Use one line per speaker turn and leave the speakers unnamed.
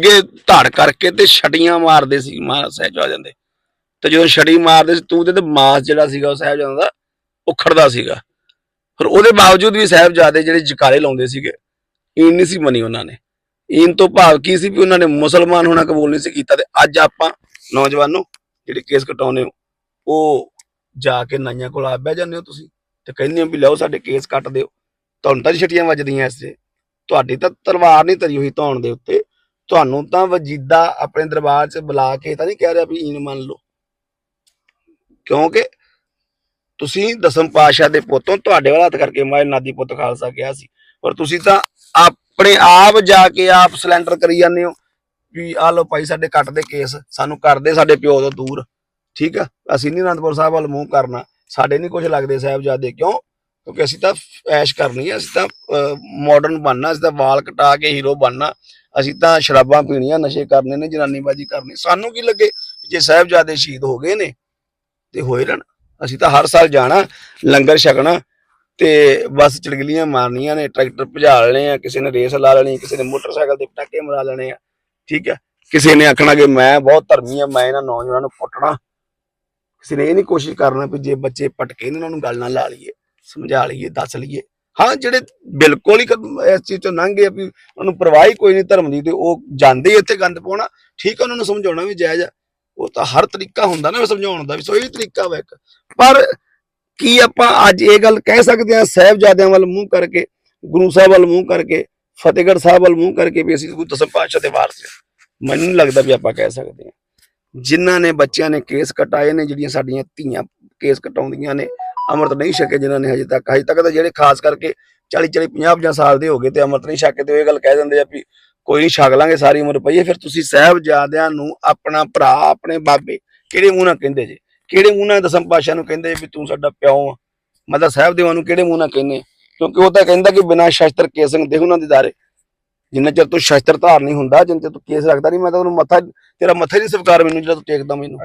ਅੱਗੇ ਧੜ ਕਰਕੇ ਤੇ ਛਟੀਆਂ ਮਾਰਦੇ ਸੀ ਮਹਾਰਾਜ ਸਾਹਿਬਜ਼ਾਦਿਆਂ ਦੇ। ਤੇ ਜਦੋਂ ਛੜੀ ਮਾਰਦੇ ਸੀ, ਤੂੰ ਤੇ ਮਾਸ ਜਿਹੜਾ ਸੀਗਾ ਉਹ ਸਾਹਿਬਜ਼ਾਦਿਆਂ ਦਾ ਉਖੜਦਾ ਸੀਗਾ। ਪਰ ਉਹਦੇ ਬਾਵਜੂਦ ਵੀ ਸਾਹਿਬਜ਼ਾਦੇ ਜਿਹੜੇ ਜਕਾਰੇ ਲਾਉਂਦੇ ਸੀਗੇ ਈਨ ਨਹੀਂ ਸੀ ਮੰਨੀ ਉਹਨਾਂ ਨੇ। ਈਨ ਤੋਂ ਭਾਵ ਕੀ ਸੀ ਵੀ ਉਹਨਾਂ ਨੇ ਮੁਸਲਮਾਨ ਹੋਣਾ ਕਬੂਲ ਨਹੀਂ ਸੀ ਕੀਤਾ ਤੇ ਅੱਜ ਆਪਾਂ ਨੌਜਵਾਨੋ ਜਿਹੜੇ ਕੇਸ ਕਟਾਉਨੇ ਹੋ, ਉਹ ਜਾ ਕੇ ਨਾਈਆਂ ਕੋਲ ਆ ਬਹਿ ਜਾਂਦੇ ਹੋ ਤੁਸੀਂ ਤੇ ਕਹਿੰਦੇ ਹੋ ਵੀ ਲਓ ਸਾਡੇ ਕੇਸ ਕੱਟ ਦਿਓ। ਤੁਹਾਨੂੰ ਤਾਂ ਨੀ ਛਟੀਆਂ ਵੱਜਦੀਆਂ ਇਸ ਤੁਹਾਡੀ ਤਾਂ ਤਲਵਾਰ ਨਹੀਂ ਤਰੀ ਹੋਈ ਧੌਣ ਦੇ ਉੱਤੇ। ਤੁਹਾਨੂੰ ਤਾਂ ਵਜੀਦਾ ਆਪਣੇ ਦਰਬਾਰ 'ਚ ਬੁਲਾ ਕੇ ਤਾਂ ਨਹੀਂ ਕਹਿ ਰਿਹਾ ਵੀ ਈਨ ਮੰਨ ਲਓ। ਕਿਉਂਕਿ ਤੁਸੀਂ ਦਸਮ ਪਾਤਸ਼ਾਹ ਦੇ ਪੁੱਤੋਂ ਤੁਹਾਡੇ ਵਾਲਾ ਹੱਥ ਕਰਕੇ ਮਾਇ ਨਾਦੀ ਪੁੱਤ ਖਾਲਸਾ ਕਿਹਾ ਸੀ। ਪਰ ਤੁਸੀਂ ਤਾਂ ਆਪਣੇ ਆਪ ਜਾ ਕੇ ਆਪ ਸਿਲੰਡਰ ਕਰੀ ਜਾਂਦੇ ਹੋ ਵੀ ਆ ਲਓ ਭਾਈ ਸਾਡੇ ਕੱਟ ਦੇ ਕੇਸ, ਸਾਨੂੰ ਕਰਦੇ ਸਾਡੇ ਪਿਓ ਤੋਂ ਦੂਰ। ਠੀਕ ਆ? ਅਸੀਂ ਨਹੀਂ ਅਨੰਦਪੁਰ ਸਾਹਿਬ ਵੱਲ ਮੂੰਹ ਕਰਨਾ। ਸਾਡੇ ਨਹੀਂ ਕੁਝ ਲੱਗਦੇ ਸਾਹਿਬਜ਼ਾਦੇ। ਕਿਉਂ? ਕਿਉਂਕਿ ਅਸੀਂ ਤਾਂ ਐਸ਼ ਕਰਨੀ ਹੈ ਅਸੀਂ ਤਾਂ ਮਾਡਰਨ ਬਣਨਾ, ਅਸੀਂ ਤਾਂ ਵਾਲ ਕਟਾ ਕੇ ਹੀਰੋ ਬਣਨਾ। ਅਸੀਂ ਤਾਂ ਸ਼ਰਾਬਾਂ ਪੀਣੀਆਂ, ਨਸ਼ੇ ਕਰਨੇ ਨੇ, ਜਨਾਨੀਬਾਜੀ ਕਰਨੀ। ਸਾਨੂੰ ਕੀ ਲੱਗੇ ਜੇ ਸਾਹਿਬਜ਼ਾਦੇ ਸ਼ਹੀਦ ਹੋ ਗਏ ਨੇ ਤੇ ਹੋਏ ਰਹਿਣ। ਅਸੀਂ ਤਾਂ ਹਰ ਸਾਲ ਜਾਣਾ, ਲੰਗਰ ਛਕਣਾ ਤੇ ਬਸ ਚੜਗਲੀਆਂ ਮਾਰਨੀਆਂ ਨੇ, ਟਰੈਕਟਰ ਭਜਾ ਲੈਣੇ ਆ, ਕਿਸੇ ਨੇ ਰੇਸ ਲਾ ਲੈਣੀ, ਕਿਸੇ ਨੇ ਮੋਟਰਸਾਈਕਲ ਤੇ ਪਟਾਕੇ ਮਰਾ ਲੈਣੇ ਆ, ਠੀਕ ਹੈ ਕਿਸੇ ਨੇ ਆਖਣਾ ਕਿ ਮੈਂ ਬਹੁਤ ਧਰਮੀ ਆ, ਮੈਂ ਇਹਨਾਂ ਨੌਜਵਾਨਾਂ ਨੂੰ ਕੁੱਟਣਾ। ਕਿਸੇ ਨੇ ਇਹ ਨਹੀਂ ਕੋਸ਼ਿਸ਼ ਕਰਨਾ ਵੀ ਜੇ ਬੱਚੇ ਪਟਕੇ ਇਹਨਾਂ ਨੂੰ ਗੱਲ ਨਾ ਲਾ ਲਈਏ। ਸਮਝਾ ਲਈਏ, ਦੱਸ ਲਈਏ। ਹਾਂ, ਜਿਹੜੇ ਬਿਲਕੁਲ ਹੀ ਇਸ ਚੀਜ਼ ਤੋਂ ਲੰਘ ਗਏ ਵੀ ਉਹਨੂੰ ਪਰਵਾਹ ਹੀ ਕੋਈ ਨਹੀਂ ਧਰਮ ਦੀ, ਤੇ ਉਹ ਜਾਂਦੇ ਇੱਥੇ ਗੰਦ ਪਾਉਣਾ। ਠੀਕ ਉਹਨਾਂ ਨੂੰ ਸਮਝਾਉਣਾ ਵੀ ਜਾਇਜ਼ ਆ। ਉਹ ਤਾਂ ਹਰ ਤਰੀਕਾ ਹੁੰਦਾ ਨਾ ਸਮਝਾਉਣ ਦਾ ਵੀ, ਸੋ ਇਹ ਤਰੀਕਾ ਵਾ ਇੱਕ। ਪਰ ਕੀ ਆਪਾਂ ਅੱਜ ਇਹ ਗੱਲ ਕਹਿ ਸਕਦੇ ਹਾਂ ਸਾਹਿਬਜ਼ਾਦਿਆਂ ਵੱਲ ਮੂੰਹ ਕਰਕੇ, ਗੁਰੂ ਸਾਹਿਬ ਵੱਲ ਮੂੰਹ ਕਰਕੇ, ਫਤਿਹਗੜ੍ਹ ਸਾਹਿਬ ਵੱਲ ਮੂੰਹ ਕਰਕੇ ਵੀ ਅਸੀਂ ਗੁਰੂ ਦਸਮ ਪਾਤਸ਼ਾਹ ਦੇ ਵਾਰਸ ਮੈਨੂੰ ਨਹੀਂ ਲੱਗਦਾ ਵੀ ਆਪਾਂ ਕਹਿ ਸਕਦੇ ਹਾਂ ਜਿਨ੍ਹਾਂ ਨੇ ਬੱਚਿਆਂ ਨੇ ਕੇਸ ਕਟਾਏ ਨੇ, ਜਿਹੜੀਆਂ ਸਾਡੀਆਂ ਧੀਆਂ ਕੇਸ ਕਟਾਉਂਦੀਆਂ ਨੇ ਅੰਮ੍ਰਿਤ ਨਹੀਂ ਛਕੇ ਜਿਨ੍ਹਾਂ ਨੇ ਹਜੇ ਤੱਕ। ਹਜੇ ਤੱਕ ਤਾਂ ਜਿਹੜੇ ਖਾਸ ਕਰਕੇ 40 40 50 50 ਸਾਲ ਦੇ ਹੋ ਗਏ ਤੇ ਅੰਮ੍ਰਿਤ ਨਹੀਂ ਛਕੇ ਤੇ ਉਹ ਇਹ ਗੱਲ ਕਹਿ ਦਿੰਦੇ ਆ ਵੀ ਕੋਈ ਨਹੀਂ ਛਕ ਲਾਂਗੇ, ਸਾਰੀ ਉਮਰ ਪਈ ਫਿਰ ਤੁਸੀਂ ਸਾਹਿਬਜ਼ਾਦਿਆਂ ਨੂੰ ਆਪਣਾ ਭਰਾ, ਆਪਣੇ ਬਾਬੇ ਕਿਹੜੇ ਮੂੰਹ ਨਾਲ ਕਹਿੰਦੇ ਜੇ? ਕਿਹੜੇ ਮੂੰਹ ਨਾਲ ਦਸਮ ਪਾਸ਼ਾ ਨੂੰ ਕਹਿੰਦੇ ਵੀ ਤੂੰ ਸਾਡਾ ਪਿਓ ਆ? ਮਤਲਬ ਸਾਹਿਬ ਦੇਵਾਂ ਨੂੰ ਕਿਹੜੇ ਮੂੰਹ ਨਾਲ ਕਹਿੰਦੇ? ਕਿਉਂਕਿ ਉਹ ਤਾਂ ਕਹਿੰਦਾ ਕਿ ਬਿਨਾਂ ਸ਼ਸਤਰ ਕੇਸੰਗ ਦੇਖ ਉਹਨਾਂ ਦੇ ਦਾਰੇ। ਜਿੰਨਾ ਚਿਰ ਤੂੰ ਸ਼ਸਤਰ ਧਾਰ ਨਹੀਂ ਹੁੰਦਾ, ਜਿੰਨਾ ਚਿਰ ਤੂੰ ਕੇਸ ਰੱਖਦਾ ਨਹੀਂ, ਮੈਂ ਤਾਂ ਉਹਨੂੰ ਮੱਥਾ, ਤੇਰਾ ਮੱਥਾ ਹੀ ਨਹੀਂ ਸਵੀਕਾਰ ਮੈਨੂੰ, ਜਿਹੜਾ ਤੂੰ ਟੇਕਦਾ ਮੈਨੂੰ।